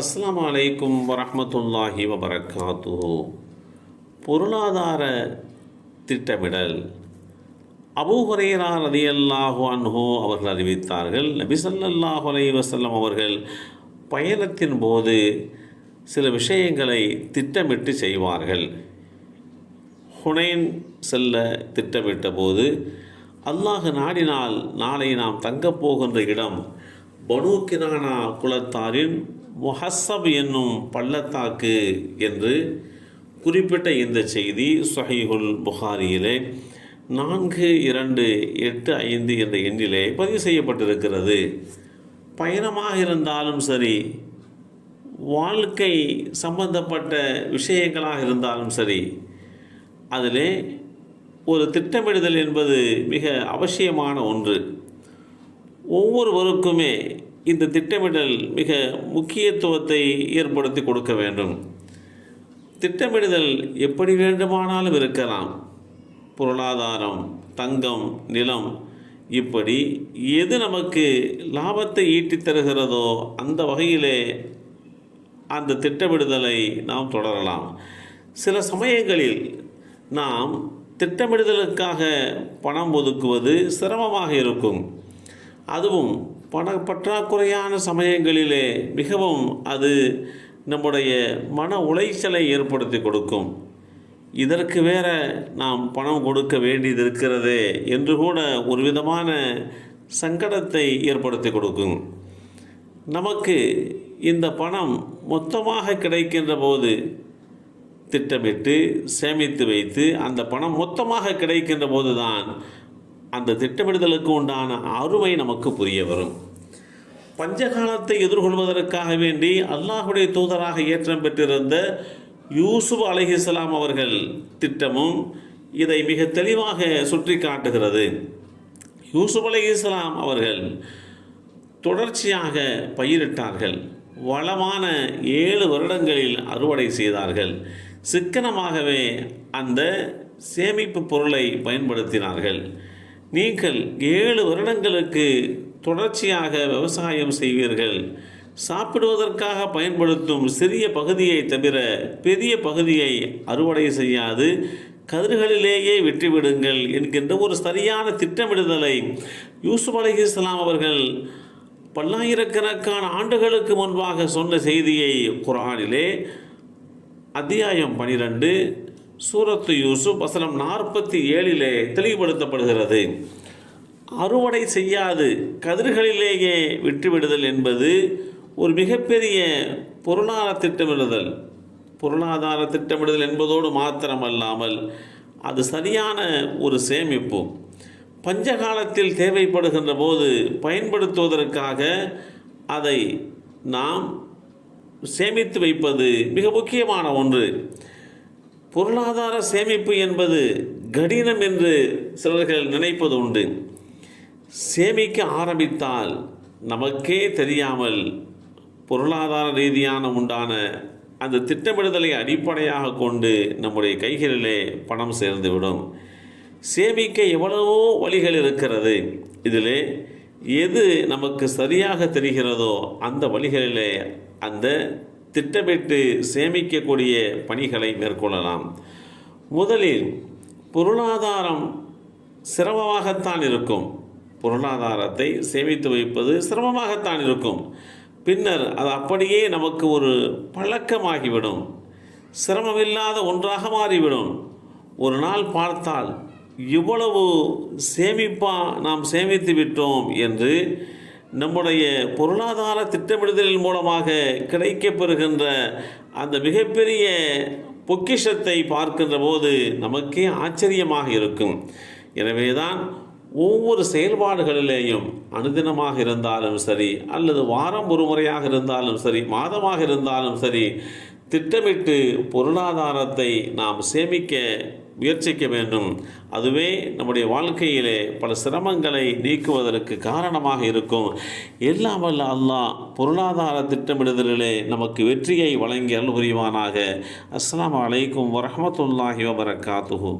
அஸ்லாம் அலைக்கும் வரமத்துல்லாஹி வபரகாத்து பொருளாதார திட்டமிடல். அபூ ஹுரைரா ரதியல்லாஹு அன்ஹு அவர்கள் அறிவித்தார்கள் நபிசல்லாஹு அலை வசல்லம் அவர்கள் பயணத்தின் போது சில விஷயங்களை திட்டமிட்டு செய்வார்கள். ஹுனைன் செல்ல திட்டமிட்ட போது அல்லாஹ் நாடினால் நாளை நாம் தங்கப் போகின்ற இடம் பனு கிரானா குலத்தாரின் முஹஸ்ஸப் என்னும் பள்ளத்தாக்கு என்று குறிப்பிட்ட இந்த செய்தி சொஹீஹுல் புகாரியிலே நான்கு இரண்டு எட்டு ஐந்து என்ற எண்ணிலே பதிவு செய்யப்பட்டிருக்கிறது. பயணமாக இருந்தாலும் சரி வாழ்க்கை சம்பந்தப்பட்ட விஷயங்களாக இருந்தாலும் சரி அதிலே ஒரு திட்டமிடுதல் என்பது மிக அவசியமான ஒன்று. ஒவ்வொருவருக்குமே இந்த திட்டமிடல் மிக முக்கியத்துவத்தை ஏற்படுத்தி கொடுக்க வேண்டும். திட்டமிடுதல் எப்படி வேண்டுமானாலும் இருக்கலாம். பொருளாதாரம் தங்கம் நிலம் இப்படி எது நமக்கு லாபத்தை ஈட்டித் தருகிறதோ அந்த வகையிலே அந்த திட்டமிடுதலை நாம் தொடரலாம். சில சமயங்களில் நாம் திட்டமிடுதலுக்காக பணம் ஒதுக்குவது சிரமமாக இருக்கும். அதுவும் பண பற்றாக்குறையான சமயங்களிலே மிகவும் அது நம்முடைய மன உளைச்சலை ஏற்படுத்தி கொடுக்கும். இதற்கு வேற நாம் பணம் கொடுக்க வேண்டியது இருக்கிறதே என்று கூட ஒரு விதமான சங்கடத்தை ஏற்படுத்தி கொடுக்கும். நமக்கு இந்த பணம் மொத்தமாக கிடைக்கின்ற போது திட்டமிட்டு சேமித்து வைத்து அந்த பணம் மொத்தமாக கிடைக்கின்ற போதுதான் அந்த திட்டமிடுதலுக்கு உண்டான அருமை நமக்கு புரிய வரும். பஞ்சகாலத்தை எதிர்கொள்வதற்காக வேண்டி அல்லாஹுடைய தூதராக ஏற்றம் பெற்றிருந்த யூசுப் அலைஹிஸ்லாம் அவர்கள் திட்டமும் இதை மிக தெளிவாக சுற்றி காட்டுகிறது. யூசுப் அலைஹிஸ்லாம் அவர்கள் தொடர்ச்சியாக பயிரிட்டார்கள். வளமான ஏழு வருடங்களில் அறுவடை செய்தார்கள். சிக்கனமாகவே அந்த சேமிப்பு பொருளை பயன்படுத்தினார்கள். நீங்கள் ஏழு வருடங்களுக்கு தொடர்ச்சியாக விவசாயம் செய்வீர்கள். சாப்பிடுவதற்காக பயன்படுத்தும் சிறிய பகுதியை தவிர பெரிய பகுதியை அறுவடை செய்யாது. கதிர்களிலேயே விட்டுவிடுங்கள் என்கின்ற ஒரு சரியான திட்டமிடுதலை யூசுப் அலி இஸ்லாம் அவர்கள் பல்லாயிரக்கணக்கான ஆண்டுகளுக்கு முன்பாக சொன்ன செய்தியை குரானிலே அத்தியாயம் பனிரெண்டு சூரத்து யூசுப் வசனம் நாற்பத்தி ஏழிலே தெளிவுபடுத்தப்படுகிறது. அறுவடை செய்யாது கதிர்களிலேயே விட்டுவிடுதல் என்பது ஒரு மிகப்பெரிய பொருளாதார திட்டமிடுதல். பொருளாதார திட்டமிடுதல் என்பதோடு மாத்திரமல்லாமல் அது சரியான ஒரு சேமிப்பு. பஞ்சகாலத்தில் தேவைப்படுகின்ற போது பயன்படுத்துவதற்காக அதை நாம் சேமித்து வைப்பது மிக முக்கியமான ஒன்று. பொருளாதார சேமிப்பு என்பது கடினம் என்று சிலர்கள் நினைப்பது உண்டு. சேமிக்க ஆரம்பித்தால் நமக்கே தெரியாமல் பொருளாதார ரீதியான உண்டான அந்த திட்டமிடுதலை அடிப்படையாக கொண்டு நம்முடைய கைகளிலே பணம் சேர்ந்துவிடும். சேமிக்க எவ்வளவோ வழிகள் இருக்கிறது. இதிலே எது நமக்கு சரியாக தெரிகிறதோ அந்த வழிகளிலே அந்த திட்டமிட்டு சேமிக்கக்கூடிய பணிகளை மேற்கொள்ளலாம். முதலில் பொருளாதாரம் சிரமமாகத்தான் இருக்கும். பொருளாதாரத்தை சேமித்து வைப்பது சிரமமாகத்தான் இருக்கும். பின்னர் அது அப்படியே நமக்கு ஒரு பழக்கமாகிவிடும். சிரமமில்லாத ஒன்றாக மாறிவிடும். ஒரு நாள் பார்த்தால் இவ்வளவு சேமிப்பாக நாம் சேமித்து விட்டோம் என்று நம்முடைய பொருளாதார திட்டமிடுதலின் மூலமாக கிடைக்கப்பெறுகின்ற அந்த மிகப்பெரிய பொக்கிஷத்தை பார்க்கின்ற போது நமக்கே ஆச்சரியமாக இருக்கும். எனவேதான் ஒவ்வொரு செயல்பாடுகளிலேயும் அனுதினமாக இருந்தாலும் சரி அல்லது வாரம் ஒரு முறையாக இருந்தாலும் சரி மாதமாக இருந்தாலும் சரி திட்டமிட்டு பொருளாதாரத்தை நாம் சேமிக்க முயற்சிக்க வேண்டும். அதுவே நம்முடைய வாழ்க்கையிலே பல சிரமங்களை நீக்குவதற்கு காரணமாக இருக்கும். எல்லாம் வல்ல அல்லாஹ் பொருளாதார திட்டமிடுதலிலே நமக்கு வெற்றியை வழங்கி அருள் புரிவானாக. அஸ்ஸலாமு அலைக்கும் வரஹமத்துல்லாஹி வபரகாத்துஹு.